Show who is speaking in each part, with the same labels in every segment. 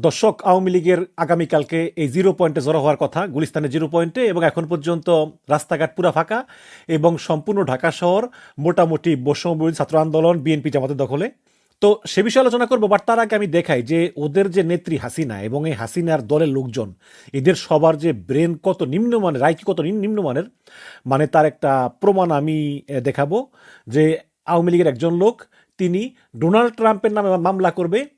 Speaker 1: দর্শক, আওয়ামী লীগের আগামীকালকে এই জিরো পয়েন্টে জড়ো হওয়ার কথা, গুলিস্তানের জিরো পয়েন্টে এবং এখন পর্যন্ত রাস্তাঘাট পুরা ফাঁকা এবং সম্পূর্ণ ঢাকা শহর, মোটামুটি বৈষম্যবিরোধী ছাত্র আন্দোলন, বিএনপি জামাতের দখলে। তো সে বিষয়ে আলোচনা করব বাট তার আগে আমি দেখাই যে ওদের যে নেত্রী হাসিনা এবং এই হাসিনার দলের লোকজন, এদের সবার যে ব্রেন কত নিম্নমানের রাইকি কত নিম- নিম্নমানের মানে তার একটা প্রমাণ আমি দেখাবো যে আওয়ামী লীগের একজন লোক, তিনি ডোনাল্ড ট্রাম্পের নামে মামলা করবে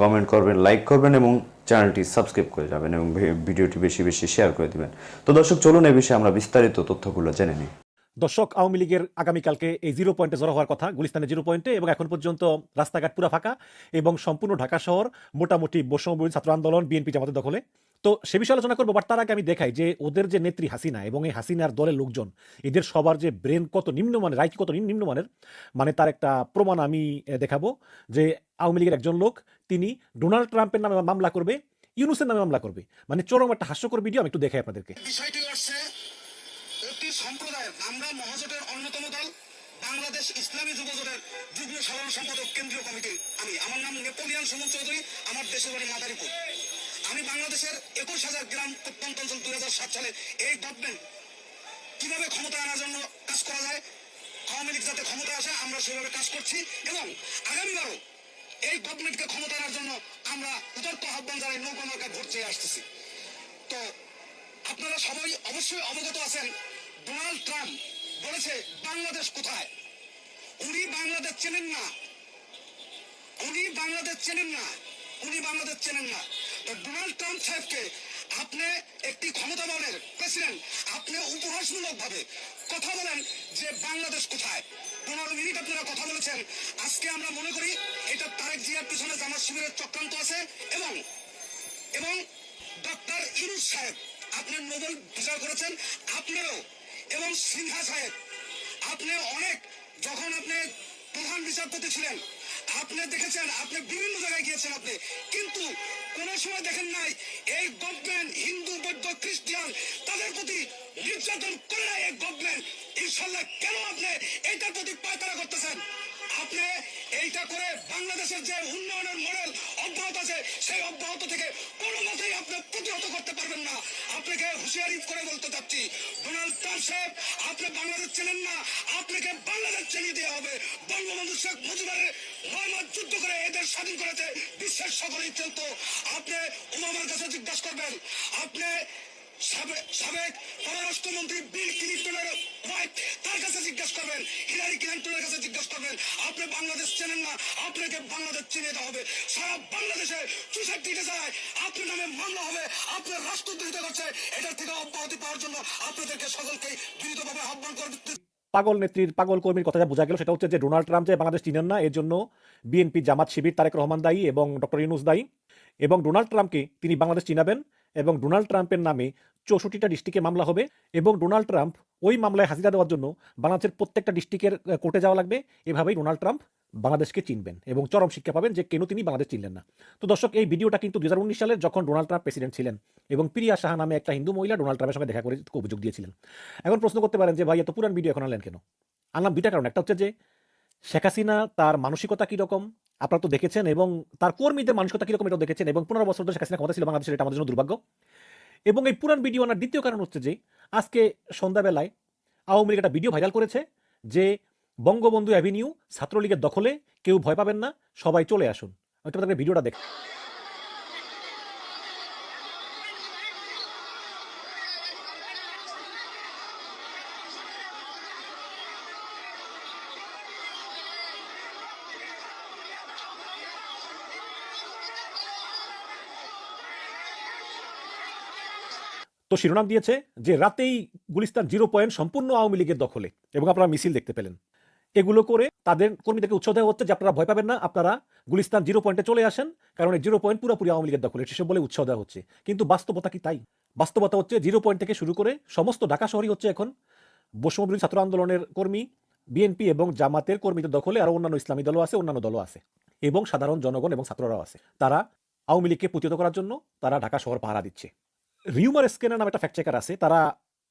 Speaker 2: কমেন্ট করবেন লাইক করবেন এবং চ্যানেলটি সাবস্ক্রাইব করে যাবেন এবং ভিডিওটি বেশি বেশি শেয়ার করে দিবেন। তো দর্শক, চলুন এই বিষয়ে আমরা বিস্তারিত তথ্যগুলো জেনে নিই।
Speaker 1: দর্শক, আওয়ামী লীগের আগামীকালকে এই জিরো পয়েন্টে জড়ো হওয়ার কথা, গুলিস্তানে জিরো পয়েন্টে এবং এখন পর্যন্ত রাস্তাঘাট পুরা ফাঁকা এবং সম্পূর্ণ ঢাকা শহর মোটামুটি বৈষম্য ছাত্র আন্দোলন, বিএনপি জামাতের দখলে। তো সে বিষয়ে আলোচনা করব বাট তার আগে আমি দেখাই যে ওদের যে নেত্রী হাসিনা এবং এই হাসিনার দলের লোকজন, এদের সবার যে ব্রেন কত নিম্নমানের রাইকি কত নিম্নমানের মানে তার একটা প্রমাণ আমি দেখাবো যে আওয়ামী লীগের একজন লোক, তিনি ডোনাল্ড ট্রাম্পের নামে মামলা করবে, ইউনুসের নামে মামলা করবে। মানে চরম একটা হাস্যকর ভিডিও আমি একটু দেখাই আপনাদেরকে।
Speaker 3: বাংলাদেশ ইসলামী যুবজোটের যুগ্ম সাধারণ সম্পাদক কেন্দ্রীয় কমিটির আমি। আমার নাম নেপোলিয়ান সুমন চৌধুরী, আমার দেশের বাড়ি মাদারীপুর। আমি বাংলাদেশের একুশ হাজার গ্রাম প্রত্যন্ত অঞ্চল দুই হাজার সাত সালে এই গভর্নমেন্ট কীভাবে ক্ষমতা আনার জন্য কাজ করা যায়, আওয়ামী লীগ যাতে ক্ষমতা আসে, আমরা সেভাবে কাজ করছি এবং আগামীবারও এই গভর্নমেন্টকে ক্ষমতা আনার জন্য আমরা উদার্ত আহ্বান জানাই, নৌকা নৌকা ভোট চেয়ে আসতেছি। তো আপনারা সবাই অবশ্যই অবগত আছেন, ডোনাল্ড ট্রাম্প বলেছে, বাংলাদেশ কোথায়? উনি বাংলাদেশ চেনেন না। উনি বাংলাদেশ চেনেন না। উনি বাংলাদেশ চেনেন না। ডোনাল্ড ট্রাম্প সাহেবকে আপনি একটি ক্ষমতাবানের প্রেসিডেন্ট, আপনি উপহাসমূলক ভাবে কথা বলেন যে বাংলাদেশ কোথায়। পনেরো মিনিট আপনারা কথা বলেছেন। আজকে আমরা মনে করি এটা তারেক জিয়ার পিছনে জামাত শিবিরের চক্রান্ত আছে এবং এবং ডক্টর ইউনুস সাহেব আপনি নোবেল বিচার করেছেন আপনারও এবং সিনহা সাহেব, আপনি অনেক, যখন আপনি প্রধান বিচারপতি ছিলেন আপনি দেখেছেন, আপনি বিভিন্ন জায়গায় গিয়েছেন আপনি, কিন্তু কোন সময় দেখেন নাই, এই গভর্নমেন্ট হিন্দু, বৌদ্ধ, খ্রিস্টান, তাদের প্রতি নির্যাতন করে না এই গভর্নমেন্ট ইনশাল্লাহ কেন আপনি এটার প্রতি পায়তারা করতেছেন? আপনি এইটা করে বাংলাদেশের যে উন্নয়নের মডেল অব্যাহত আছে, সেই অব্যাহত থেকে কোনো মতেই আপনি প্রতিহত করতে পারবেন না। আপনাকে হুঁশিয়ারি করে বলতে চাচ্ছি, ডোনাল্ড ট্রাম্প সাহেব, আপনি বাংলাদেশ চেনেন না, আপনাকে বাংলাদেশ চালিয়ে দেওয়া হবে। বঙ্গবন্ধু শেখ মুজিবের মাস যুদ্ধ করে এদের স্বাধীন করেছে, বিশ্বের সকলেই চলতো। আপনি ওবামার কাছে জিজ্ঞাসা করবেন, আপনি
Speaker 1: পাগল নেত্রীর, পাগল কর্মীর কথা যা বোঝা গেল, সেটা হচ্ছে যে ডোনাল্ড ট্রাম্প যে বাংলাদেশ চিনেন না, এর জন্য বিএনপি জামাত শিবির তারেক রহমান দায়ী এবং ডক্টর ইউনুস দায়ী। এবং ডোনাল্ড ট্রাম্পকে তিনি বাংলাদেশ চিনাবেন। এবং ডোনাল্ড ট্রাম্পের নামে চৌষট্টিটা ডিস্ট্রিক্টে মামলা হবে এবং ডোনাল্ড ট্রাম্প ওই মামলায় হাজিরা দেওয়ার জন্য বাংলাদেশের প্রত্যেকটা ডিস্ট্রিক্টের কোর্টে যাওয়া লাগবে। এভাবেই ডোনাল্ড ট্রাম্প বাংলাদেশকে চিনবেন এবং চরম শিক্ষা পাবেন যে কেন তিনি বাংলাদেশ চিনলেন না। তো দর্শক, এই ভিডিওটা কিন্তু দু হাজার উনিশ সালে যখন ডোনাল্ড ট্রাম্প প্রেসিডেন্ট ছিলেন এবং প্রিয়া সাহা নামে একটা হিন্দু মহিলা ডোনাল্ড ট্রাম্পের সঙ্গে দেখা করে অভিযোগ দিয়েছিলেন। এখন প্রশ্ন করতে পারেন যে, ভাই, এত পুরান ভিডিও এখন আনলেন কেন? আনলাম দুইটা কারণ। একটা হচ্ছে যে শেখ হাসিনা তার মানসিকতা কীরকম? আপনারা তো দেখেছেন এবং তার কর্মীদের মানসিকতা কীরকম এটাও দেখেছেন এবং পনেরো বছর ধরে শেখ হাসিনা ক্ষমতা ছিল, বাংলাদেশের এটা আমাদের জন্য দুর্ভাগ্য। এবং এই পুরান ভিডিও আনার দ্বিতীয় কারণ হচ্ছে যে, আজকে সন্ধ্যাবেলায় আওয়ামী লীগ একটা ভিডিও ভাইরাল করেছে যে, বঙ্গবন্ধু অ্যাভিনিউ ছাত্রলীগের দখলে কেউ ভয় পাবেন না, সবাই চলে আসুন। ভিডিওটা দেখ তো শিরোনাম দিয়েছে যে রাতেই গুলিস্তান জিরো পয়েন্ট সম্পূর্ণ আওয়ামী লীগের দখলে এবং আপনারা মিছিল দেখতে পেলেন। এগুলো করে তাদের কর্মীদেরকে উৎসাহ দেওয়া হচ্ছে যে আপনারা ভয় পাবেন না, আপনারা গুলিস্তান জিরো পয়েন্টে চলে আসেন, কারণ এই জিরো পয়েন্ট পুরোপুরি আওয়ামী লীগের দখলে, সেসব বলে উৎসাহ দেওয়া হচ্ছে। কিন্তু বাস্তবতা কি তাই? বাস্তবতা হচ্ছে জিরো পয়েন্ট থেকে শুরু করে সমস্ত ঢাকা শহরই হচ্ছে এখন বৈষম্যবিরোধী ছাত্র আন্দোলনের কর্মী, বিএনপি এবং জামাতের কর্মীদের দখলে, আরও অন্যান্য ইসলামী দলও আছে, অন্যান্য দলও আছে এবং সাধারণ জনগণ এবং ছাত্ররাও আছে। তারা আওয়ামী লীগকে প্রতিহত করার জন্য তারা ঢাকা শহর পাহারা দিচ্ছে। রিউমার স্ক্যানার নামে একটা ফ্যাক্ট চেকার আছে, তারা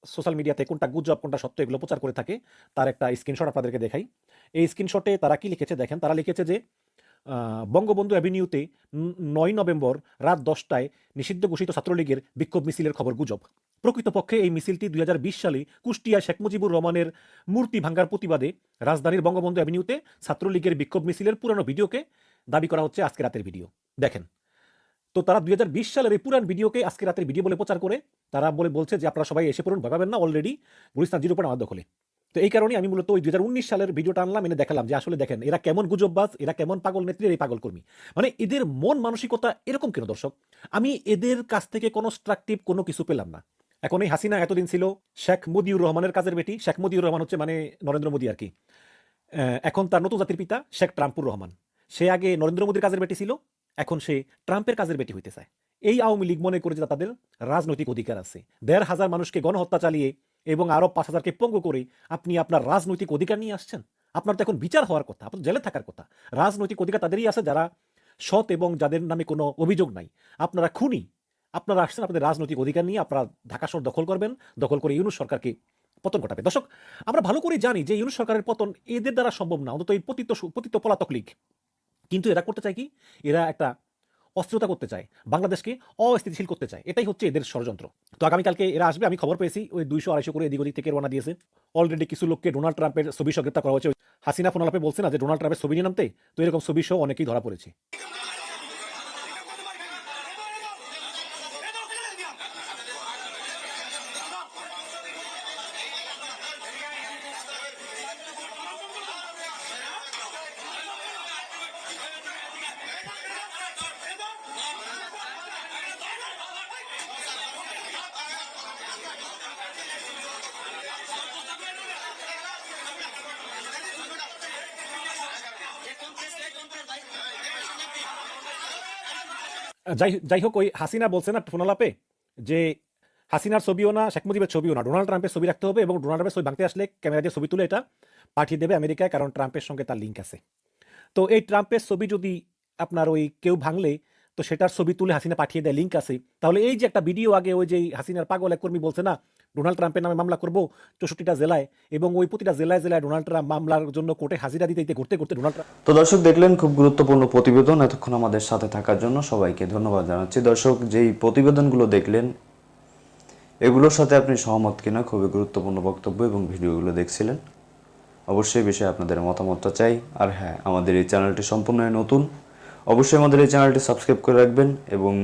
Speaker 1: সোশ্যাল মিডিয়াতে কোনটা গুজব কোনটা সত্য, এগুলো প্রচার করে থাকে। তার একটা স্ক্রিনশট আপনাদেরকে দেখাই। এই স্ক্রিনশটে তারা কি লিখেছে দেখেন, তারা লিখেছে যে বঙ্গবন্ধু অ্যাভিনিউতে নয় নভেম্বর রাত দশটায় নিষিদ্ধ ঘোষিত ছাত্রলীগের বিক্ষোভ মিছিলের খবর গুজব। প্রকৃতপক্ষে এই মিছিলটি দুই বিশ সালে কুষ্টিয়া শেখ মুজিবুর রহমানের মূর্তি ভাঙ্গার প্রতিবাদে রাজধানীর বঙ্গবন্ধু অ্যাভিনিউতে ছাত্রলীগের বিক্ষোভ মিছিলের পুরানো ভিডিওকে দাবি করা হচ্ছে আজকে রাতের ভিডিও। দেখেন তো তারা দুই হাজার বিশ সালের এই পুরান ভিডিওকে আজকে রাতের ভিডিও বলে প্রচার করে, তারা বলে বলছে যে আপনারা সবাই এসে পড়ুন, ভাগাবেন না অলরেডি গুলিস্তান জিরো পয়েন্ট আমার দখলে। তো এই কারণে আমি মূলত ওই দুই হাজার উনিশ সালের ভিডিওটা আনলাম, এনে দেখালাম যে আসলে দেখেন, এরা কেমন গুজববাজ, এরা কেমন পাগল নেত্রী এই পাগল কর্মী মানে এদের মন মানসিকতা এরকম কেন দর্শক? আমি এদের কাছ থেকে কোনো স্ট্রাকটিভ কোনো কিছু পেলাম না। এখন এই হাসিনা এতদিন ছিল শেখ মুদিউর রহমানের কাজের বেটি, শেখ মুদিউর রহমান হচ্ছে মানে নরেন্দ্র মোদী আর কি। এখন তার নতুন জাতির পিতা শেখ ট্রাম্পুর রহমান। সে আগে নরেন্দ্র মোদীর কাজের বেটি ছিল এখন সে ট্রাম্পের কাজের বেটি হইতে চায়। এই আওয়ামী লীগ মনে করে যে তাদের রাজনৈতিক অধিকার আছে। দেড় হাজার মানুষকে গণহত্যা চালিয়ে এবং আরও পাঁচ হাজারকে পঙ্গু করে আপনি আপনার রাজনৈতিক অধিকার নিয়ে আসছেন? আপনার তো এখন বিচার হওয়ার কথা, আপনার জেলে থাকার কথা। রাজনৈতিক অধিকার তাদেরই আছে যারা সৎ এবং যাদের নামে কোনো অভিযোগ নাই। আপনারা খুনি। আপনারা আসছেন আপনাদের রাজনৈতিক অধিকার নিয়ে, আপনারা ঢাকা শহর দখল করবেন, দখল করে ইউনুস সরকারকে পতন ঘটাবে। দর্শক, আমরা ভালো করে জানি যে ইউনুস সরকারের পতন এদের দ্বারা সম্ভব না, অন্তত এই পতিত পতিত পলাতক লীগ। কিন্তু এরা করতে চায় কি? এরা একটা অস্থিরতা করতে চায়, বাংলাদেশকে অস্থিতিশীল করতে চায়। এটাই হচ্ছে এদের ষড়যন্ত্র। তো আগামীকালকে এরা আসবে, আমি খবর পেয়েছি, ওই দুইশো আড়াইশো করে এদিক ওদিক থেকে রওনা দিয়েছে। অলরেডি কিছু লোককে ডোনাল্ড ট্রাম্পের ছবি সহ গ্রেপ্তার করা হয়েছে। হাসিনা ফোনালাপে বলছে না যে ডোনাল্ড ট্রাম্পের ছবি নিয়ে নামতে? তো এরকম ছবি সহ অনেকেই ধরা পড়েছে। যাই যাই হোক ওই হাসিনা বলছে না ফোনালাপে যে হাসিনার ছবিও না, শেখ মুজিবের ছবিও না। ডোনাল্ড ট্রাম্পের ছবি রাখতে হবে এবং ডোনাল্ড ট্রাম্পের ছবি ভাঙতে আসলে ক্যামেরা দিয়ে ছবি তুলে এটা পাঠিয়ে দেবে আমেরিকায়, কারণ ট্রাম্পের সঙ্গে তার লিঙ্ক আছে। তো এই ট্রাম্পের ছবি যদি আপনার ওই কেউ ভাঙলে, তো সেটার ছবি তুলে হাসিনা পাঠিয়ে দেয় লিঙ্ক আছে। তাহলে এই যে একটা ভিডিও আগে ওই যে হাসিনার পাগল এক কর্মী বলছে না ডোনাল্ড ট্রাম্পের নামে মামলা করব চৌষট্টিটা জেলায় এবং ওই প্রতিটা জেলায় জেলায় ডোনাল্ড ট্রাম্প মামলার জন্য কোর্টে হাজিরা দিতে দিতে ঘুরতে ঘুরতে ডোনাল্ড
Speaker 2: তো দর্শক, দেখলেন খুব গুরুত্বপূর্ণ প্রতিবেদন এতক্ষণ আমাদের সাথে থাকার জন্য সবাইকে ধন্যবাদ জানাচ্ছি। দর্শক, যেই প্রতিবেদনগুলো দেখলেন, এগুলোর সাথে আপনি সহমত কিনা খুবই গুরুত্বপূর্ণ বক্তব্য এবং ভিডিওগুলো দেখছিলেন। অবশ্যই বিষয়ে আপনাদের মতামতটা চাই। আর হ্যাঁ আমাদের এই চ্যানেলটি সম্পূর্ণ নতুন, অবশ্যই আমাদের এই চ্যানেলটি সাবস্ক্রাইব করে রাখবেন এবং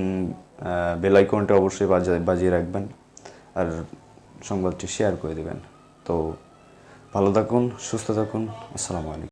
Speaker 2: বেল আইকনটা অবশ্যই বাজা- বাজিয়ে রাখবেন। আর সংবাদটি শেয়ার করে দেবেন। তো ভালো থাকুন সুস্থ থাকুন আসসালামু আলাইকুম।